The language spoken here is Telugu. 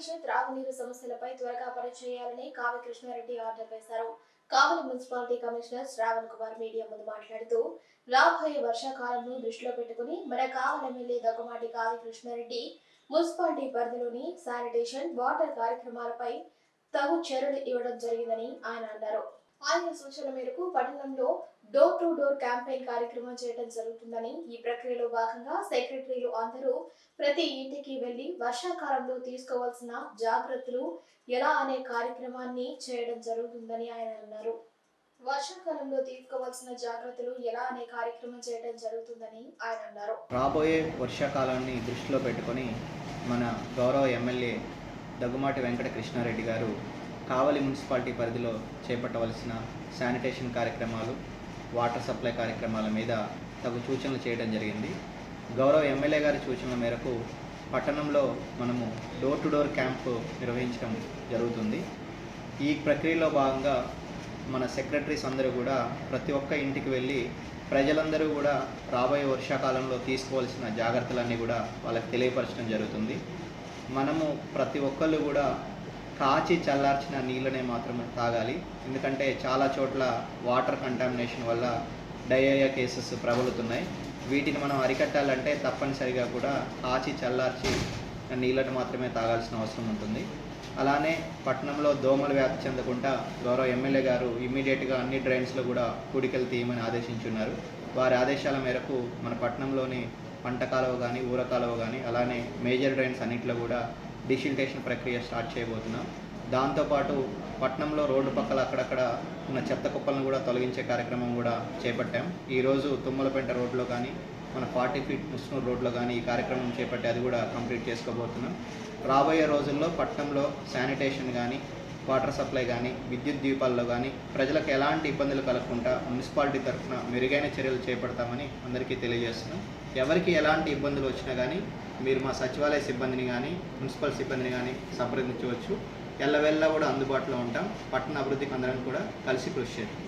శానిటేషన్ త్రాగునీరు సమస్యలపై త్వరగా పనిచేయాలని కావి కృష్ణారెడ్డి ఆర్డర్ వేశారు. Kavali municipality commissioner Shravan Kumar media ముందు మాట్లాడుతూ రాబోయే వర్షాకాలంను దృష్టిలో పెట్టుకుని మన కావలి ఎమ్మెల్యే దగ్గమాటి కావి కృష్ణారెడ్డి మున్సిపాలిటీ పరిధిలోని శానిటేషన్ వాటర్ కార్యక్రమాలపై తగు చర్యలు ఇవ్వడం జరిగిందని ఆయన అన్నారు. ఆయన సూచనల మేరకు పట్టణంలో డోర్ టు డోర్ క్యాంపెయిన్ కార్యక్రమం చేయడం జరుగుతుందని ఈ ప్రక్రియలో భాగంగా సెక్రటరీలు అందరూ ప్రతి ఇంటికి వెళ్ళి వర్షాకాలంలో తీసుకోవాల్సిన జాగ్రత్తలు ఎలా అనే కార్యక్రమాన్ని చేయడం జరుగుతుందని ఆయన అన్నారు. వర్షాకాలంలో తీసుకోవాల్సిన జాగ్రత్తలు ఎలా అనే కార్యక్రమం చేయడం జరుగుతుందని ఆయన అన్నారు. రాబోయే వర్షాకాలాన్ని దృష్టిలో పెట్టుకొని మన గౌరవ ఎమ్మెల్యే దగ్గుమాటి వెంకట కృష్ణారెడ్డి గారు కావలి మున్సిపాలిటీ పరిధిలో చేపట్టవలసిన శానిటేషన్ కార్యక్రమాలు వాటర్ సప్లై కార్యక్రమాల మీద తగు సూచనలు చేయడం జరిగింది. గౌరవ ఎమ్మెల్యే గారి సూచనల మేరకు పట్టణంలో మనము డోర్ టు డోర్ క్యాంప్ నిర్వహించడం జరుగుతుంది. ఈ ప్రక్రియలో భాగంగా మన సెక్రటరీస్ అందరూ కూడా ప్రతి ఒక్క ఇంటికి వెళ్ళి ప్రజలందరూ కూడా రాబోయే వర్షాకాలంలో తీసుకోవాల్సిన జాగ్రత్తలన్నీ కూడా వాళ్ళకి తెలియపరచడం జరుగుతుంది. మనము ప్రతి ఒక్కళ్ళు కూడా కాచి చల్లార్చిన నీళ్ళనే మాత్రమే తాగాలి. ఎందుకంటే చాలా చోట్ల వాటర్ కంటామినేషన్ వల్ల డయేరియా కేసెస్ ప్రబలుతున్నాయి. వీటిని మనం అరికట్టాలంటే తప్పనిసరిగా కూడా కాచి చల్లార్చి నీళ్ళను మాత్రమే తాగాల్సిన అవసరం ఉంటుంది. అలానే పట్టణంలో దోమలు వ్యాప్తి చెందకుండా గౌరవ ఎమ్మెల్యే గారు ఇమ్మీడియట్గా అన్ని డ్రైన్స్లో కూడా కూడికలు తీయమని ఆదేశించున్నారు. వారి ఆదేశాల మేరకు మన పట్టణంలోని పంట కాలువ కానీ ఊర కాలువ కానీ అలానే మేజర్ డ్రైన్స్ అన్నింటిలో కూడా డిసిల్టేషన్ ప్రక్రియ స్టార్ట్ చేయబోతున్నాం. దాంతోపాటు పట్టణంలో రోడ్డు పక్కల అక్కడక్కడ ఉన్న చెత్త కుప్పలను కూడా తొలగించే కార్యక్రమం కూడా చేపట్టాం. ఈరోజు తుమ్మలపేంట రోడ్లో కానీ మన ఫార్టీ ఫీట్ ముస్నూర్ రోడ్లో కానీ ఈ కార్యక్రమం చేపట్టి అది కూడా కంప్లీట్ చేసుకోబోతున్నాం. రాబోయే రోజుల్లో పట్టణంలో శానిటేషన్ కానీ వాటర్ సప్లై కానీ విద్యుత్ దీపాల్లో కానీ ప్రజలకు ఎలాంటి ఇబ్బందులు కలగకుండా మున్సిపాలిటీ తరఫున మెరుగైన చర్యలు చేపడతామని అందరికీ తెలియజేస్తున్నాం. ఎవరికి ఎలాంటి ఇబ్బందులు వచ్చినా కానీ మీరు మా సచివాలయ సిబ్బందిని కానీ మున్సిపల్ సిబ్బందిని కానీ సంప్రదించవచ్చు. ఎల్లవెల్లా కూడా అందుబాటులో ఉంటాం. పట్టణ అభివృద్ధికి అందరం కూడా కలిసి కృషి చేద్దాం.